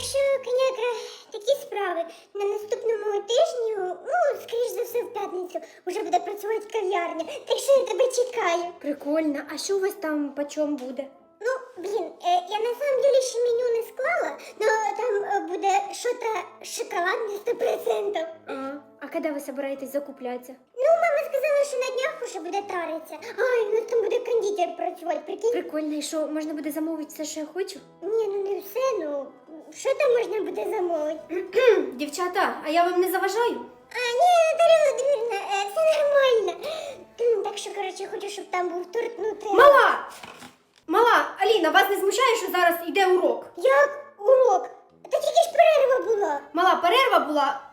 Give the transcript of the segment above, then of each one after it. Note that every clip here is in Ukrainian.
що, коняка, такі справи. На наступному тижні, ну, скоріш за все, в п'ятницю, вже буде працювати кав'ярня. Так що я тебе чекаю. Прикольно. А що у вас там по чому буде? Ну, блін, е, я на самом деле ще меню не склала, але там е, буде щось шоколадне 100%. А, а коли ви собираєтесь закуплятися? Ну, що буде тариться. Ай, у нас там буде кондитер працювати, прикинь. Прикольно, і що можна буде замовити все, що я хочу? Ні, ну не все, ну що там можна буде замовити? Дівчата, а я вам не заважаю? А, ні, Наталя Володимирівна, е, все нормально. М, Так що, коротше, хочу, щоб там був торт ну, нутелла. Мала! Мала, Аліна, вас не змущає, що зараз йде урок? Як урок? Та тільки ж перерва була. Мала перерва була 40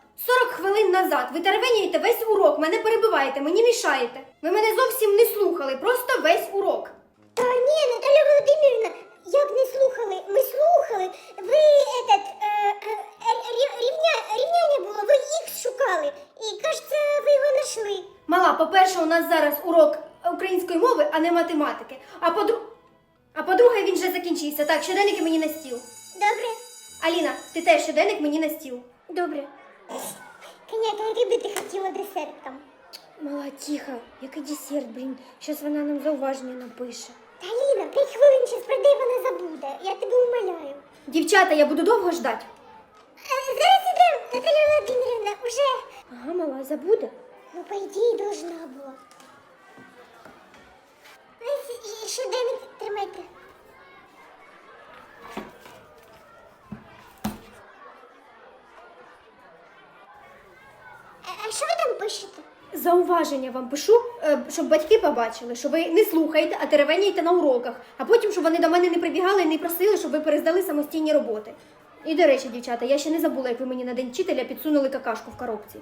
хвилин назад. Ви теревенієте весь урок, мене перебиваєте, мені мішаєте. Ви мене зовсім не слухали, просто весь урок. Та ні, Наталя Володимирівна, як не слухали? Ми слухали. Ви этот, е, е, рів- рівня, рівняння було, ви їх шукали. І кажеться, ви його знайшли. Мала, по-перше, у нас зараз урок української мови, а не математики. А по а по-друге, він вже закінчився. Так, щоденники мені на стіл. Добре. Аліна, ти теж щоденник мені на стіл. Добре. Коняка, який би ти хотіла десерт там? Мала, тихо, який десерт, блін. Щось вона нам зауваження напише. Та Ліна, п'ять хвилин ще пройде, вона забуде. Я тебе умоляю. Дівчата, я буду довго ждати. Е, Зараз ідем, Наталя Володимирівна, уже. Ага, мала, забуде. Ну, по ідеї, должна була. Ось, і Щоденник тримайте. А, а що ви там пишете? Зауваження вам пишу, е, щоб батьки побачили, що ви не слухаєте, а теревенієте на уроках, а потім, щоб вони до мене не прибігали і не просили, щоб ви перездали самостійні роботи. І до речі, дівчата, я ще не забула, як ви мені на день вчителя підсунули какашку в коробці.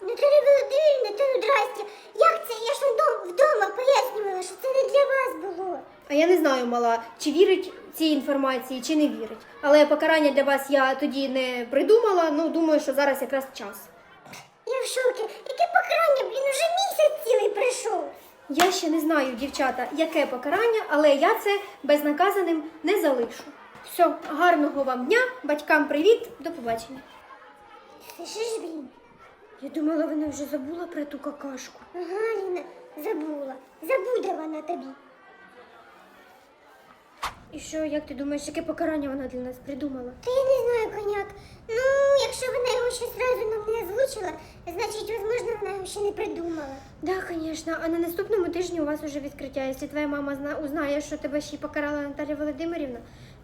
Наталя Володимирівна, ну здрасте. Як це? Я ж вдома, вдома пояснювала, що це не для вас було. А я не знаю, мала, чи вірить цій інформації, чи не вірить. Але покарання для вас я тоді не придумала. Ну, думаю, що зараз якраз час. Я в шокі. Яке покарання, блін, уже місяць цілий прийшов. Я ще не знаю, дівчата, яке покарання, але я це безнаказаним не залишу. Все, гарного вам дня, батькам привіт, до побачення. Ти що ж, блін? Я думала, вона вже забула про ту какашку. Ага, Ліна, забула. Забуде вона тобі. І що, як ти думаєш, яке покарання вона для нас придумала? Та я не знаю, коняк. Ну, якщо вона його ще зразу нам не озвучила, значить, можливо, вона ще не придумала. Да, звісно. А на наступному тижні у вас уже відкриття. Якщо твоя мама зна узнає, що тебе ще й покарала Наталя Володимирівна,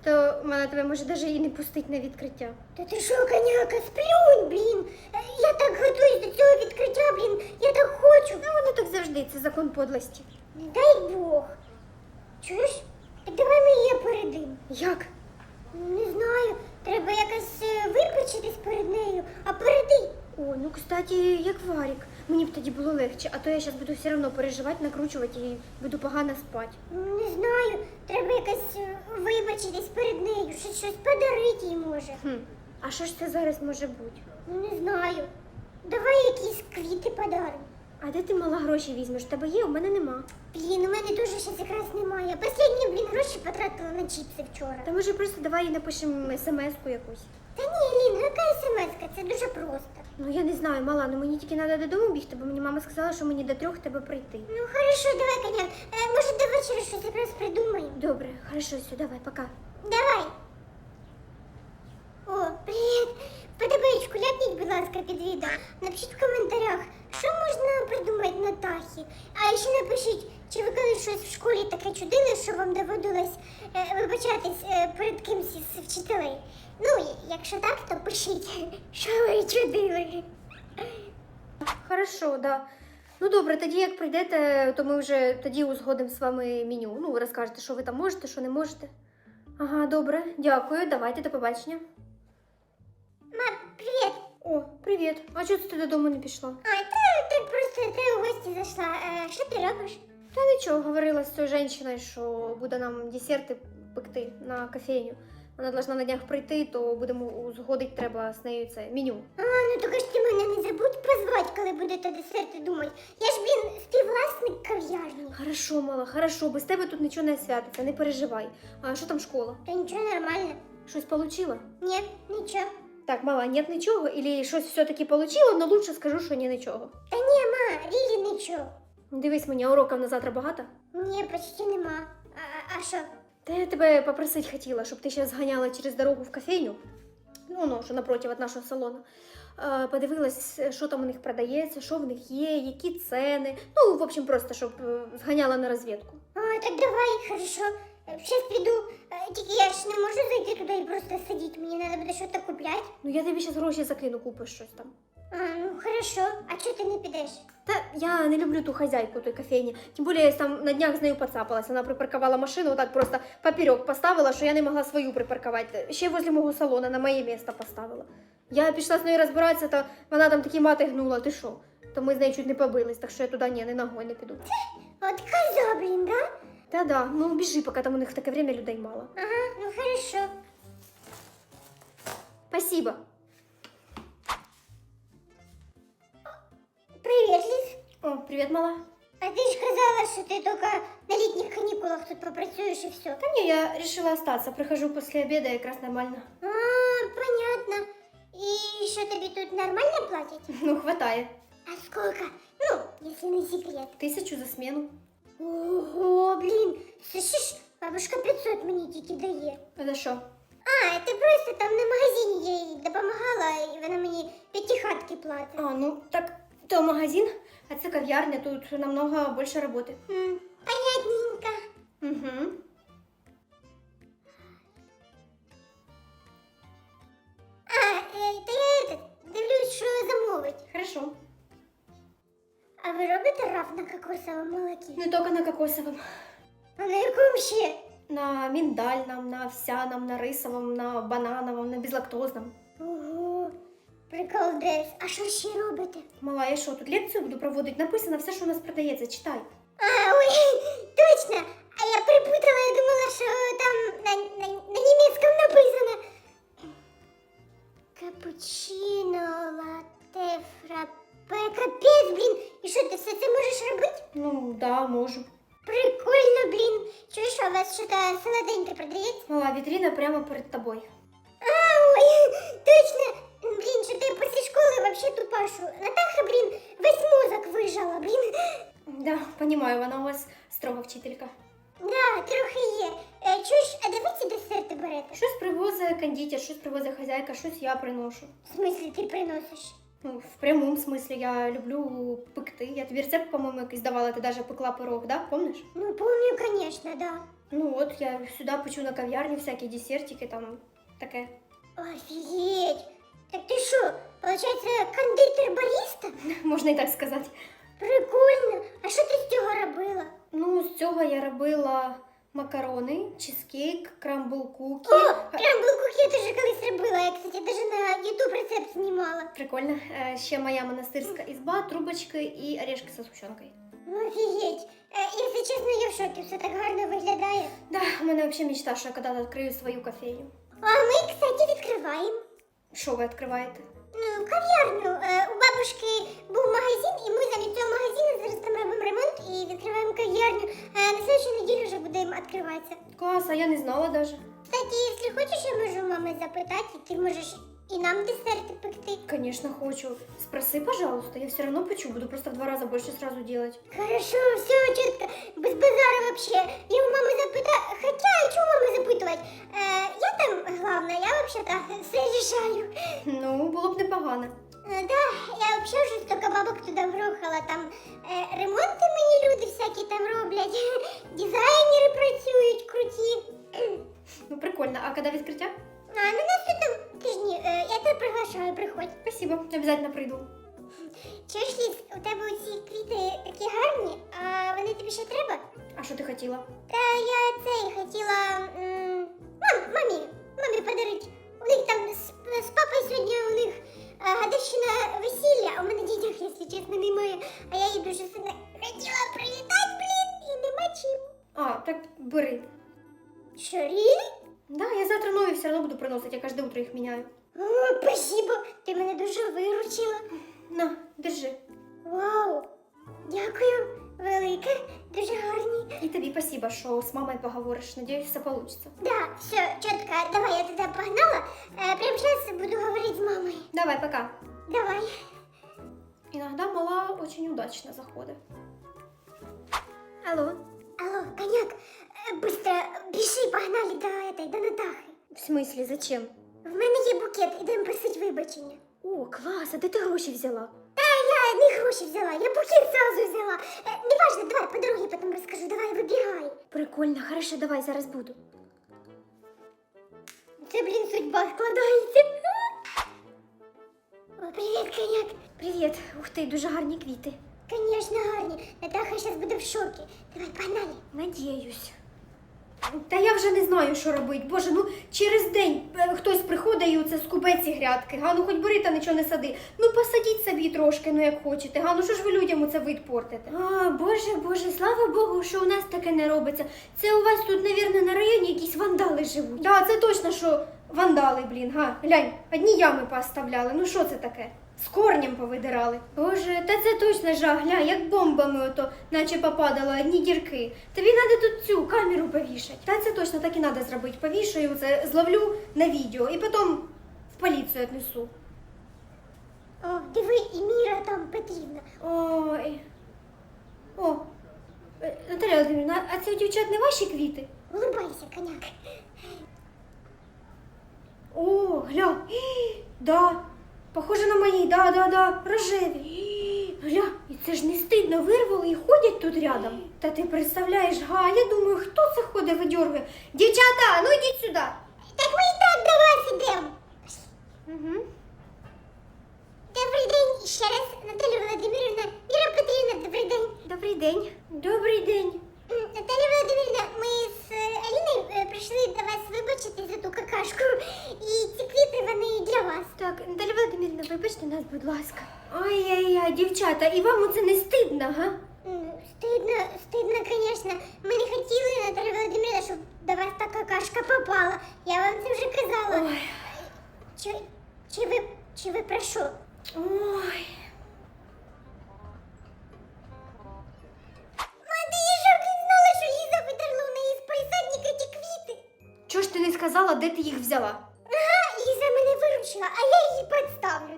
то вона тебе може навіть і не пустить на відкриття. Та ти що, коняка, сплюнь, блін. Е, Я так готуюсь до цього відкриття, блін. Я так хочу. Ну, воно так завжди, це закон подлості. Дай Бог. Чуєш? Так давай ми її передим. Як? Не знаю, треба якось е, випечитись перед нею, а переди. О, ну кстати, як варік. Мені б тоді було легче, а то я зараз буду все одно переживати, накручувати і буду погано спати. Ну, Не знаю, треба якось е, вибачитись перед нею, щось, щось подарити їй може. Хм. А що ж це зараз може бути? Ну не знаю. Давай якісь квіти подаримо. А де ти мала гроші візьмеш? Тебе є, у мене нема. Блін, у мене дуже щось якраз немає. Последні, блін, гроші потратила на чіпси вчора. Та може просто давай їй напишемо смс-ку якусь. Та ні, Лін, яка смс Це дуже просто. Ну я не знаю, мала, ну мені тільки треба додому бігти, бо мені мама сказала, що мені до трьох тебе прийти. Ну хорошо, давай, коняк. Е, може до вечора щось якраз придумаємо. Добре, хорошо, все, давай, пока. Давай. О, привіт. Подобаєчку ляпніть, будь ласка, під відео. Напишіть в коментарях, що можна придумати Натахі. А ще напишіть, чи ви колись щось в школі таке чудили, що вам доводилось е, вибачатись е, перед кимсь із вчителей. Ну, якщо так, то пишіть, що ви чудили. Хорошо, да. Ну добре, тоді як прийдете, то ми вже тоді узгодимо з вами меню. Ну, ви розкажете, що ви там можете, що не можете. Ага, добре, дякую, давайте, до побачення. Мам, привіт. О, привіт. А чого ти додому не пішла? А, та так просто ти у гості зайшла. Е, що ти робиш? Та нічого, говорила з цією жінкою, що буде нам десерти пекти на кофейню. Вона должна на днях прийти, то будемо узгодити треба з нею це меню. А, ну тільки ж ти мене не забудь позвати, коли будете десерти думати. Я ж, блін, співвласник кав'ярні. Хорошо, мала, хорошо, без тебе тут нічого не святиться, не переживай. А що там школа? Та нічого нормально. Щось получила? Ні, нічого. Так, мала, нет нічого, или щось все-таки получила, но лучше скажу, що ні нічого. Та ні, ма, рілі нічого. Дивись мені, уроків на завтра багато? Ні, почти нема. А, а- а що? Та я тебе попросити хотіла, щоб ти ще зганяла через дорогу в кофейню, ну, ну, що напротив від нашого салону. Е, Подивилась, що там у них продається, що в них є, які ціни. Ну, в общем, просто щоб зганяла на розвідку. А, так давай, хорошо. Сейчас піду. Е, Тільки я ж не можу зайти туди і просто сидіти. Мені треба буде щось купляти. Ну я тобі зараз гроші закину, купиш щось там. А, ну хорошо. А чого ти не підеш? Та я не люблю ту хазяйку той кофейні. Тим більше я там на днях з нею поцапалась. Вона припаркувала машину, так просто поперек поставила, що я не могла свою припаркувати. Ще возле мого салону на моє місце поставила. Я пішла з нею розбиратися, та вона там такі мати гнула, ти що? То ми з нею чуть не побились, так що я туди ні, не ногою не піду. От коза, блін, да? Та да, ну біжи, поки там у них в таке время людей мало. Ага, ну хорошо. Спасибо. Привіт, Ліз. О, привіт, мала. А ти ж казала, що ти тільки на літніх канікулах тут попрацюєш і все. Та ні, я решила остаться. Прихожу після обіду, якраз нормально. А, понятно. І що тобі тут нормально платять? Ну, хватає. А сколько? Ну, если не секрет. Тисячу за смену. Ого, блін. Слышиш, бабушка 500 мені тільки дає. За що? А, ти просто там на магазині я їй допомагала, і вона мені п'ятихатки платить. А, ну так, то магазин, а це кав'ярня, тут намного більше роботи. М, Понятненько. Угу. А, е, та я этот, дивлюсь, що замовить. Хорошо. А ви робите раф на кокосовому молокі? Не тільки на кокосовому. А на якому ще? На миндальном, на овсяном, на рисовом, на банановом, на безлактозном. Ого, приколдес. А що ще робите? Мала, я що, тут лекцію буду проводити? Написано все, що у нас продається, читай. А, ой, точно. А я припутала, я думала, що там на, на, на німецькому написано. Капучино, латте, фрапе, капець, блін. І що, ти все це можеш робити? Ну, да, можу. Прикольно, блін. Чуєш, а у вас що-то солоденьке продається? Мала, вітрина прямо перед тобою. А, ой, точно. Блін, що ти після школи вообще тупашу. Натаха, блін, весь мозок вижала, блін. Да, понимаю, вона у вас строга вчителька. Да, трохи є. Е, чуєш, а де ви ці десерти берете? Щось привозить кондитер, щось привозить хазяйка, щось я приношу. В смислі ти приносиш? Ну, в прямому смислі я люблю пекти. Я тобі рецепт, по-моєму, якийсь давала, ти навіть пекла пирог, да? Помниш? Ну, помню, конечно, да. Ну от я сюди печу на кав'ярні всякі десертики, там таке. Офігеть. Так ти що, получається, кондитер баріста? Можна і так сказати. Прикольно. А що ти з цього робила? Ну, з цього я робила макарони, чизкейк, крамбл кукі. О, крамбл куки я теж колись робила. Я, кстати, даже на YouTube рецепт знімала. Прикольно. Е, Ще моя монастирська ізба, трубочки і орешки з сгущенкою. Офігеть. Е, якщо чесно, я в шокі, все так гарно виглядає. Да, у мене взагалі мечта, що я коли-то відкрию свою кофейню. А ми, кстати, відкриваємо. Що ви відкриваєте? Ну, кав'ярню. Е, у бабушки був магазин, і ми замість цього магазину следующей неділі вже будемо відкриватися. Клас, а я не знала даже. Кстати, якщо хочеш, я можу у мами запитати, і ти можеш і нам десерти пекти. Конечно, хочу. Спроси, пожалуйста, я все равно печу, буду просто в два раза больше сразу делать. Хорошо, все чітко, без базару вообще. Я у мами запитаю, хоча чому мами запитувати? Е, я там главна, я вообще так все рішаю. Ну, було б непогано. Е, Да, я вообще вже столько бабок туди вгрохала. Там е, ремонти мені люди всякі там роблять, дизайнери працюють круті. Ну, прикольно. А коли відкриття? А на нас там тижні, я тебе приглашаю, приходь. Спасибо, обязательно прийду. Чуєш, Ліз, у тебе ці квіти такі гарні, а вони тобі ще треба? А що ти хотіла? Та я цей хотіла рілі? Да, я завтра нові все одно буду приносити, я кожне утро їх міняю. О, спасибо, ти мене дуже виручила. На, держи. Вау! Дякую, велике, дуже гарні. І тобі спасибо, що з мамою поговориш. Надіюсь, все вийде. Да, все, чітко, давай я туди погнала. Е, прямо зараз буду говорити з мамою. Давай, пока. Давай. Иногда мала очень удачно заходит. Алло. Алло, коняк, е, быстро піши, погнали до этой, до Натахи. В смысле, зачем? В мене є букет, ідемо просити вибачення. О, клас, а де ти гроші взяла? Та я не гроші взяла, я букет сразу взяла. Е, неважно, давай по дорогі потім розкажу, давай вибігай. Прикольно, хорошо, давай, зараз буду. Це, блін, судьба складається. О, привіт, коняк. Привіт, ух ти, дуже гарні квіти. Конечно, гарні. Натаха зараз буде в шокі. Давай, погнали. Надіюсь. Та я вже не знаю, що робити. Боже, ну через день е, хтось приходить і оце скубе ці грядки. Га, ну хоч бери та нічого не сади. Ну посадіть собі трошки, ну як хочете. Га, ну що ж ви людям оце вид портите? А, боже, боже, слава Богу, що у нас таке не робиться. Це у вас тут, навірно, на районі якісь вандали живуть. Да, це точно, що вандали, блін, га. Глянь, одні ями поставляли. Ну що це таке? З корнем повидирали. Боже, та це точно жах, гля, як бомбами ото, наче попадало одні дірки. Тобі треба тут цю камеру повішати. Та це точно так і треба зробити. Повішаю це, зловлю на відео і потім в поліцію віднесу. О, диви, і Міра там Петрівна. Ой. О, е, Наталя Володимирівна, а це у дівчат не ваші квіти? Улыбайся, коняк. О, гля, да, похоже на мої, да, да, да, рожеві. Гля, і це ж не стидно, вирвали і ходять тут рядом. Та ти представляєш, га, я думаю, хто це ходить, видьоргує. Дівчата, ну йдіть сюди. Так ми і так до вас ідемо. Угу. Добрий день ще раз, Наталя Володимирівна. Віра Петрівна, добрий день. Добрий день. Добрий день. Наталя Володимирівна, ми з е, Аліною е, прийшли до вас вибачити за ту какашку. І ці квіти, вони для вас. Так, Наталя Володимирівна, вибачте будь ласка. Ай-яй-яй, дівчата, і вам оце не стидно, га? М, Стидно, стидно, звісно. Ми не хотіли, Наталя Володимирівна, щоб до вас та какашка попала. Я вам це вже казала. Ой. Чи, чи ви, чи ви про що? Ой. Мати, я що не знала, що Ліза витерло в неї з присадника ті квіти. Чого ж ти не сказала, де ти їх взяла? Ага, Ліза мене виручила, а я її підставлю? А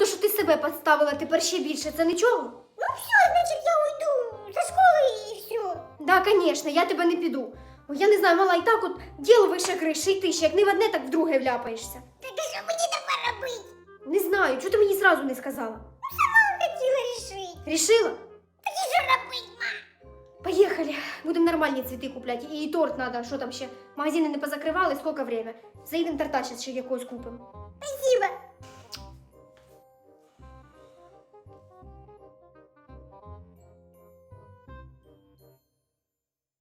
то, що ти себе підставила тепер ще більше, це нічого? Ну все, значить я уйду за школи і все. Да, конечно, я тебе не піду. О, я не знаю, мала і так от діло вище криші, і ти ще як не в одне, так в друге вляпаєшся. Так а що мені тепер робити? Не знаю, чого ти мені зразу не сказала? Сама хотіла рішити. Рішила? Так і що робити, ма? Поїхали. Будемо нормальні цвіти купляти. І торт треба, що там ще? Магазини не позакривали, скільки время. Заїдемо торта ще якогось купимо.